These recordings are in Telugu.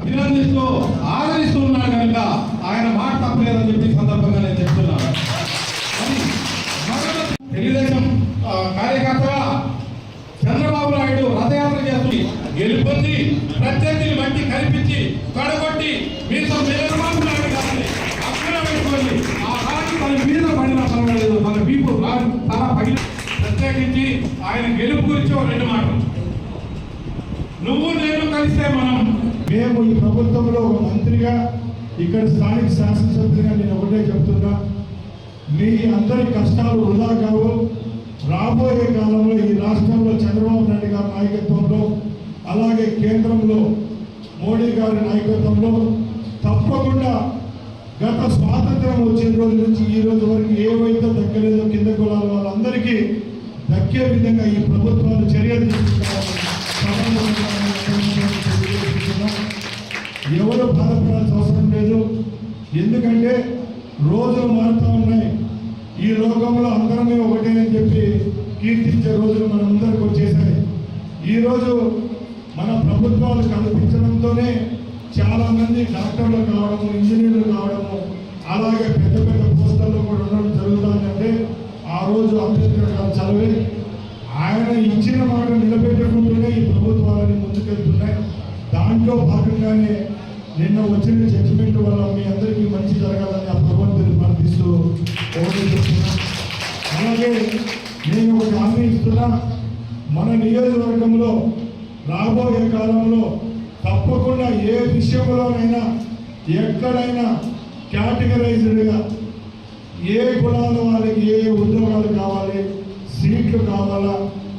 అభినందిస్తూ ఆదరిస్తూ ఉన్నాడు కనుక ఆయన మాట తప్పలేదని చెప్పి సందర్భంగా నేను చెప్తున్నాను. తెలుగుదేశం కార్యకర్తగా చంద్రబాబు నాయుడు రథయాత్ర చేసి గెలుపొంది ప్రత్యర్థిని బట్టి కనిపించి కడగొట్టి మీతో చంద్రబాబు నాయుడు గారిని అక్కడ పెట్టుకోండి. ఆ రాజు తన మీద పడిన పర్వాలేదు మన పీపుల్ చాలా పగిలి ప్రత్యేకించి ఆయన గెలుపు గురించి రెండు మాటలు. నువ్వు నేను కలిస్తే మనం మేము ఈ ప్రభుత్వంలో ఒక మంత్రిగా ఇక్కడ స్థానిక శాసనసభ్యులుగా నేను ఒకటే చెప్తున్నా. మీ అందరి కష్టాలు వృధా కావు. రాబోయే కాలంలో ఈ రాష్ట్రంలో చంద్రబాబు నాయుడు గారి నాయకత్వంలో అలాగే కేంద్రంలో మోడీ గారి నాయకత్వంలో తప్పకుండా గత స్వాతంత్రం వచ్చిన రోజు నుంచి ఈ రోజు వరకు ఏవైతే దక్కలేదో కింద కులాల వాళ్ళందరికీ దక్కే విధంగా ఈ ప్రభుత్వాలు చర్యలు ఎందుకంటే రోజులు మారుతూ ఉన్నాయి. ఈ లోకంలో అందరమే ఒకటే అని చెప్పి కీర్తించే రోజులు మన ముందరికి వచ్చేసాయి ఈరోజు మన ప్రభుత్వాలు కల్పించడంతోనే చాలా మంది డాక్టర్లు కావడము ఇంజనీర్లు కావడము అలాగే పెద్ద పెద్ద పోస్టర్లు కూడా ఉండడం జరుగుతుందంటే ఆ రోజు అంబేద్కర్ గారు చదివి. ఆయన ఇచ్చిన మాట నిలబెట్టుకుంటూనే ఈ ప్రభుత్వాలని ముందుకెళ్తున్నాయి. దాంట్లో భాగంగానే నిన్న వచ్చిన జడ్జిమెంట్ వల్ల మీ అందరికీ మంచి జరగాలని ఆ భగవంతుని ప్రార్థిస్తూ అలాగే నేను ఒక హామీ ఇస్తున్నా. మన నియోజకవర్గంలో రాబోయే కాలంలో తప్పకుండా ఏ విషయంలోనైనా ఎక్కడైనా కేటగరైజ్డ్గా ఏ కులాల వాళ్ళకి ఏ ఉద్యోగాలు కావాలి సీట్లు కావాలా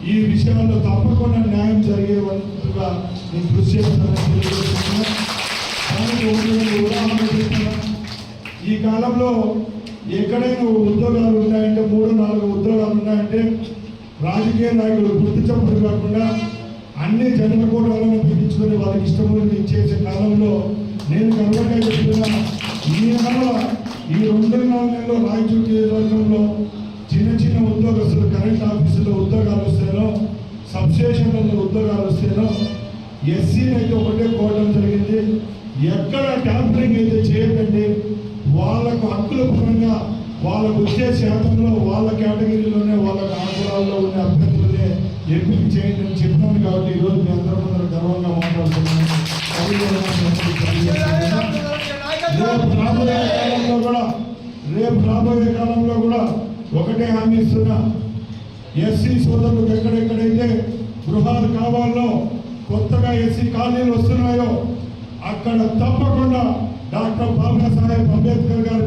ఈ విషయాల్లో తప్పకుండా న్యాయం జరిగేవంతుగా నేను కృషి చేస్తానని తెలియజేస్తున్నాను కాలంలో ఎక్కడైనా ఉద్యోగాలు ఉన్నాయంటే మూడు నాలుగు ఉద్యోగాలు ఉన్నాయంటే రాజకీయ నాయకులు గుర్తు చెప్పడం కాకుండా అన్ని జనరల్ కోటాలను పెట్టించుకొని వాళ్ళకి ఇష్టమైన ఇచ్చేసే కాలంలో నేను గర్వంగా చెప్తున్నా ఈ నెల ఈ రెండు నాలుగు నెలల్లో రాయచూరు నియోజకవర్గంలో చిన్న చిన్న ఉద్యోగస్తులు కరెంట్ ఆఫీసులో ఉద్యోగాలు వస్తేనో సబ్స్టేషన్లలో ఉద్యోగాలు వస్తేనో ఎస్సీ అయితే ఒకటే కోవడం జరిగింది. ఎక్కడ ట్యాంపరింగ్ అయితే వాళ్ళకు వచ్చే శాతంలో వాళ్ళ కేటగిరీలోనే వాళ్ళ ఆకులాల్లో ఉన్న అభ్యర్థులనే ఎంపిక చేయండి అని చెప్పినాను కాబట్టి ఈరోజు మీ అందరూ ముందర గర్వంగా మాట్లాడుతున్నాను రేపు రాబోయే కాలంలో కూడా రేపు రాబోయే కాలంలో కూడా ఒకటే హామీ ఇస్తున్నా. ఎస్సీ సోదరులకు ఎక్కడెక్కడైతే గృహాలు కావాలో కొత్తగా ఎస్సీ కాలనీలు వస్తున్నాయో అక్కడ తప్పకుండా డాక్టర్ బాబాసాహెబ్ అంబేద్కర్ గారు